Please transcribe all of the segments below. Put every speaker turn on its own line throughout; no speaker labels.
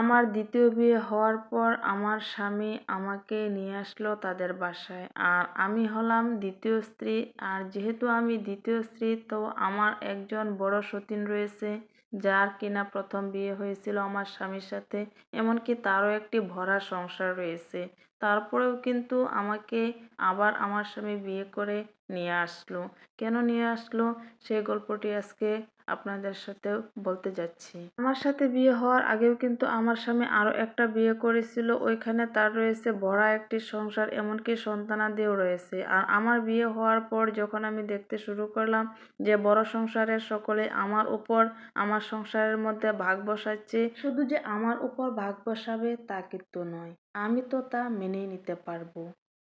আমার দ্বিতীয় বিয়ে হওয়ার পর আমার স্বামী আমাকে নিয়ে আসলো তাদের বাসায়। আর আমি হলাম দ্বিতীয় স্ত্রী। আর যেহেতু আমি দ্বিতীয় স্ত্রী, তো আমার একজন বড় সতীন রয়েছে, যার কিনা প্রথম বিয়ে হয়েছিল আমার স্বামীর সাথে। এমনকি তারও একটি ভরা সংসার রয়েছে। তারপরেও কিন্তু আমাকে আবার আমার স্বামী বিয়ে করে নিয়ে আসলো। কেন নিয়ে আসলো? সেই গল্পটি আজকে আপনাদের সাথে বলতে যাচ্ছি। আমার সাথে বিয়ে হওয়ার আগেও কিন্তু আমার স্বামী আরও একটা বিয়ে করেছিল। ওইখানে তার রয়েছে ভরা একটি সংসার, এমনকি সন্তানাদিও রয়েছে। আর আমার বিয়ে হওয়ার পর যখন আমি দেখতে শুরু করলাম যে বড় সংসারের সকলে আমার উপর আমার সংসারের মধ্যে ভাগ বসাচ্ছে, শুধু যে আমার উপর ভাগ বসাবে তা কিন্তু নয়। আমি তো তা মেনেই নিতে পারব।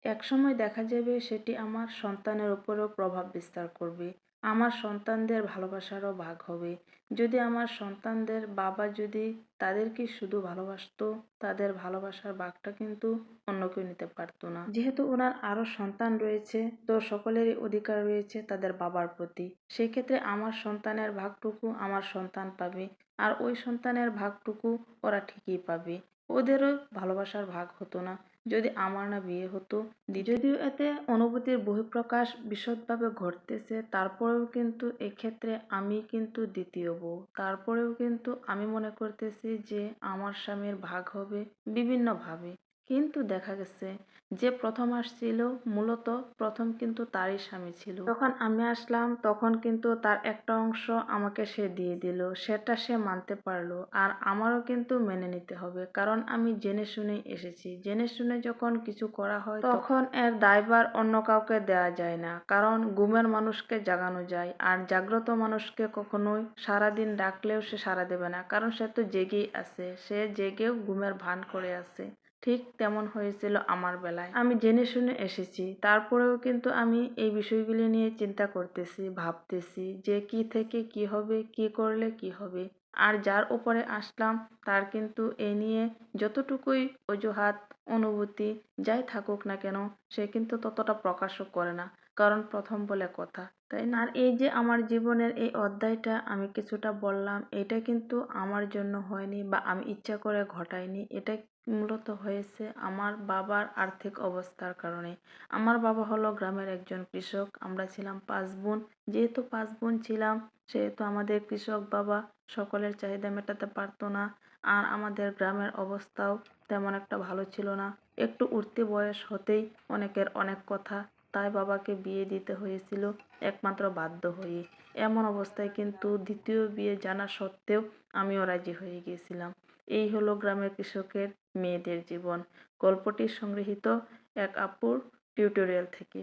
একসময় দেখা যাবে সেটি আমার সন্তানের উপরেও প্রভাব বিস্তার করবে। আমার সন্তানদের ভালোবাসারও ভাগ হবে। যদি আমার সন্তানদের বাবা যদি তাদেরকে শুধু ভালোবাসতো, তাদের ভালোবাসার ভাগটা কিন্তু অন্য কেউ নিতে পারতো না। যেহেতু ওনার আরও সন্তান রয়েছে, তো সকলেরই অধিকার রয়েছে তাদের বাবার প্রতি। সেই ক্ষেত্রে আমার সন্তানের ভাগটুকু আমার সন্তান পাবে আর ওই সন্তানের ভাগটুকু ওরা ঠিকই পাবে। ওদেরও ভালোবাসার ভাগ হতো না। যদি আমার না বিয়ে হতো। যদিও এতে অনুভূতির বহিঃপ্রকাশ বিশদভাবে ঘটতেছে, তারপরেও কিন্তু এক্ষেত্রে আমি কিন্তু দ্বিতীয় বউ। তারপরেও কিন্তু আমি মনে করতেছি যে আমার স্বামীর ভাগ হবে বিভিন্নভাবে কিন্তু দেখা গেছে যে প্রথম আসছিল, মূলত প্রথম কিন্তু তারই স্বামী ছিল। যখন আমি আসলাম, তখন কিন্তু তার একটা অংশ আমাকে সে দিয়ে দিল, সেটা সে মানতে পারল আর আমারও কিন্তু মেনে নিতে হবে। কারণ আমি জেনে শুনে এসেছি, জেনে শুনে যখন কিছু করা হয়, তখন এর দায়ভার অন্য কাউকে দেওয়া যায় না। কারণ ঘুমের মানুষকে জাগানো যায় আর জাগ্রত মানুষকে কখনোই সারাদিন ডাকলেও সে সারা দেবে না। কারণ সে তো জেগেই আছে, সে জেগেও ঘুমের ভান করে আছে। ঠিক তেমন হয়েছিল আমার বেলায়। আমি জেনে শুনে এসেছি। তারপরেও কিন্তু আমি এই বিষয়গুলি নিয়ে চিন্তা করতেছি, ভাবতেছি যে কি থেকে কি হবে, কি করলে কি হবে। আর যার উপরে আসলাম, তার কিন্তু এ নিয়ে যতটুকুই অজুহাত, অনুভূতি যাই থাকুক না কেন, সে কিন্তু ততটা প্রকাশও করে না। কারণ প্রথম বলে কথা। তাই না? আর এই যে আমার জীবনের এই অধ্যায়টা আমি কিছুটা বললাম, এটা কিন্তু আমার জন্য হয়নি বা আমি ইচ্ছা করে ঘটাইনি। এটা মূলত হয়েছে আমার বাবার আর্থিক অবস্থার কারণে। আমার বাবা হলো গ্রামের একজন কৃষক, আমরা ছিলাম পাঁচ বোন। যেহেতু পাঁচ বোন ছিলাম, সেহেতু আমাদের কৃষক বাবা সকলের চাহিদা মেটাতে পারতো না আর আমাদের গ্রামের অবস্থাও তেমন একটা ভালো ছিল না। একটু উঠতি বয়স হতেই অনেকের অনেক কথা তাই বাবাকে বিয়ে দিতে হয়েছিল একমাত্র বাধ্য হয়ে। এমন অবস্থায় কিন্তু দ্বিতীয় বিয়ে জানা সত্ত্বেও আমিও রাজি হয়ে গিয়েছিলাম। এই হলো গ্রামের কৃষকের মেয়েদের জীবন। গল্পটি সংগৃহীত এক আপুর টিউটোরিয়াল থেকে।